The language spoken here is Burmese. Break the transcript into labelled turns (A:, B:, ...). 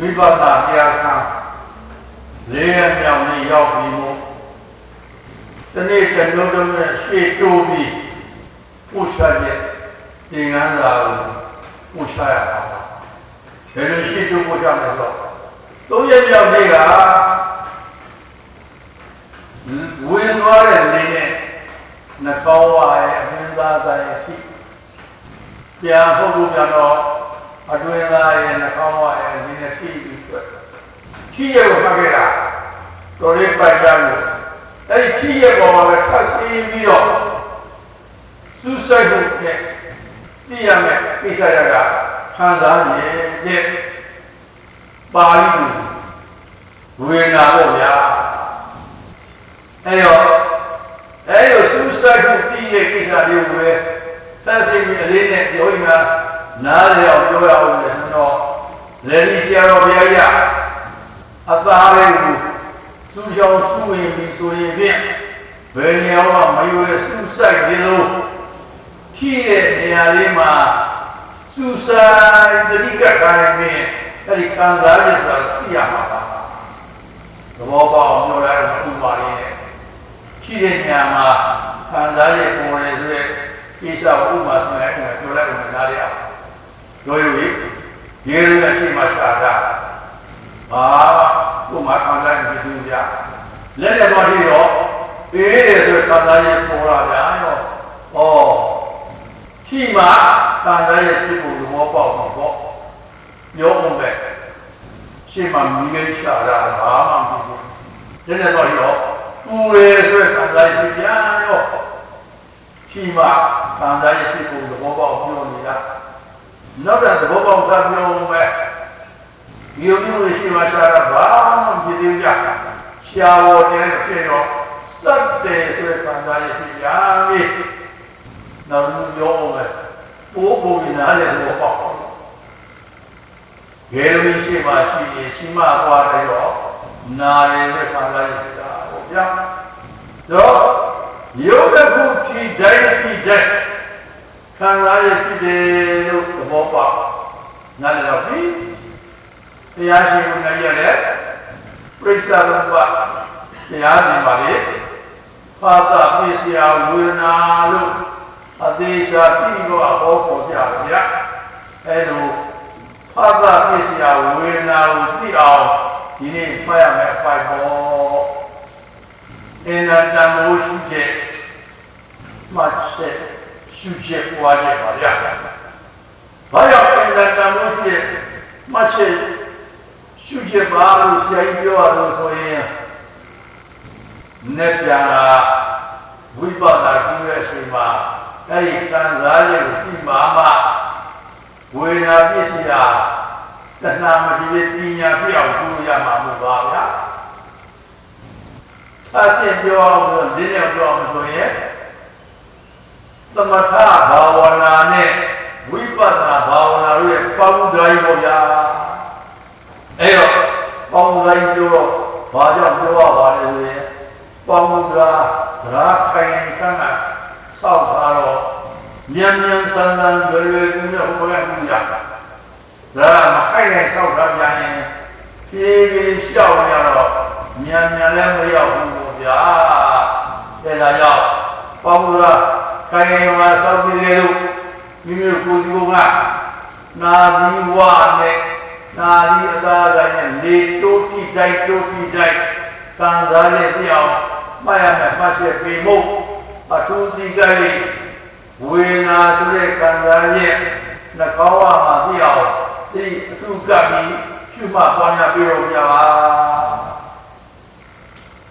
A: ဝိပဿနာတရားခံလေးရမြောင်နေ့ရောက်ပြီးမို့တနေ့တစ်မျိုးတစ်မျိုးရှေ့တိုးပြီးပို့ချတဲ့သင်္ကန်းစာကိုပို့ချရတာပါဘယ်လိုရှေ့တိုးပို့ချမလဲတော့သုံးရက်မြောက်နေ့ကဝင်သွားတဲ့နေ့နဲ့နှာခေါင်းဝါရဲ့အမင်းသားသားရဲ့အထိပြန်ဖို့လို့ပြန်တော့ အတွင်းသားရဲ့နှာခေါင်းဝါရဲ့ဒီနဲ့ထိပြီးတွေ့ထိရဲ့ကိုမှတ်ခဲ့တာတော်လေးပိုက်ကြလို့အဲ့ဒီထိရဲ့ပေါ်မှာပဲထပ်စီးပြီးတော့စူးစိုက်ဖို့နဲ့သိရမယ်ကိစ္စရကခံစားရဲ့တဲ့ပါဠိလိုဝေနာပေါ့ဗျာအဲ့တော့အဲ့လိုစူးစိုက်ဖို့သိရဲ့ကိစ္စလေးကိုပဲသတ်စိတ်ပြီးအလေးနဲ့ပြောရင်က နားလည်အောင်ပြောရအောင်လေဆိုတော့လေဒီဆရာတော်ဘုရားကြီးအသားလေးကိုစူးချောင်းစူးဝင်ပြီးဆိုရင်ဖြင့်ဘယ်နေရာမှမရွေးစူးစိုက်သေးလို့ထိတဲ့နေရာလေးမှာစူးစိုက်တတိကခိုင်းပြီးအဲ့ဒီခံစားရဆိုတာသိရမှာပါသဘောပေါက်အောင်ပြောရတဲ့ဥပမာလေးနဲ့ထိတဲ့နေရာမှာခံစားရပေါ်ရတဲ့ကိစ္စကိုဥပမာဆိုရင်ပြောလိုက်လို့နားရအောင် ပြောရည်ရေရအရှိမှရှာတာဟာကိုမှခံစားနေပြီဗျာလက်လက်သွားပြီးတော့အေးတယ်ဆိုခံစားရပေါ်လာဗျာရောဩထိမှခံစားရဖြစ်ဖို့သဘောပေါက်မှာပေါ့ပြောအောင်ပဲရှင်းမှမိလေးရှာတာဘာမှမဖြစ်ဘူးလက်လက်သွားပြီးတော့ပူရဲဆိုခံစားရဖြစ်ဗျာရောထိမှခံစားရဖြစ်ဖို့သဘောပေါက်ပြောနေတာ နောက်တဲ့သဘောပေါက်ကပြောအောင်ပဲဒီလိုမျိုးရှိမှရှာတာဘာမှမဖြစ်သေးကြရှာပေါ်တဲ့ဖြစ်တော့စက်တယ်ဆိုတဲ့ခံစားရဖြစ်ဗျာမိနောက်လို့ပြောအောင်ပဲပိုးပုံနားတဲ့သဘောပေါက်ဂေရမီရှိမှရှိရင်ရှိမှသွားတယ်တော့နာရယ်တဲ့ခံစားရဖြစ်တာဟုတ်ဗျာတော့ယုတ်တစ်ခုထိတိုင်းထိတိုင်း ခံစားရဖြစ်တယ်လို့သဘောပေါက်နားလည်တော့ပြီတရားရှိခိုးနေရတယ်ပြိဿရူပတရားစီပါလေဖာတာပစ္စယဝေဒနာလို့အသေးချာပြီးတော့ဟောပေါ်ကြတယ်ဗျအဲလိုဖာတာပစ္စယဝေဒနာကိုသိအောင်ဒီနေ့ဖတ်ရမယ်အပိုက်ပေါ်အင်နာတမိုးရှိတဲ့မှတ်ချက် ရှုချက်ပွားချက်ပါဗျာ။ဘာကြောင့်အင်နာတမိုးရှိတဲ့မှတ်ချက်ရှုချက်ပါလို့ဆရာကြီးပြောရလို့ဆိုရင်နဲ့ပြန်လာဝိပဿနာကျူးရဲ့အချိန်မှာအဲ့ဒီခံစားချက်ကိုသိမှမှဝေဒနာပြည့်စရာတဏှာမဖြစ်ပညာပြအောင်ကျူးရမှာမဟုတ်ပါဗျာ။အဆင်ပြောအောင်လို့ဒီနေ့ပြောအောင်ဆိုရင် သမထဘာဝနာနဲ့ဝိပဿနာဘာဝနာတို့ရဲ့ပေါင်းကြိုင်းပေါ့ဗျာ။အဲ့တော့ပေါင်းကြိုင်းပြောတော့ဘာကြောင့်ပြောရပါလဲဆိုရင်ပေါင်းစရာသရာခိုင်ခန့်ကစောက်ထားတော့မြန်မြန်ဆန်းဆန်းလွယ်လွယ်ကူကူနဲ့ဟောရမှုရတာဒါမခိုင်နိုင်စောက်ထားပြန်ရင်ဖြည်းဖြည်းရှောက်ရတော့မြန်မြန်လည်းမရောက်ဘူးပေါ့ဗျာအဲဒါကြောင့်ပေါင်းစရာ ခိုင်ရင်မှာစောက်ပြီးလေလို့မိမိကိုယ်ဒီကနာသီဝနဲ့နာသီအသာဆိုင်နဲ့လေတိုးတိတိုက်တိုးတိတိုက်ခံစားရတဲ့အောင်မှတ်ရမယ်မှတ်ချက်ပေမို့အထူးသိကြ၍ဝေနာဆိုတဲ့ခံစားရနှကောင်းဝမှာသိအောင်ဒီအထူးကပ်ပြီးရှုမှတ်ပွားများပြီးတော့ကြပါ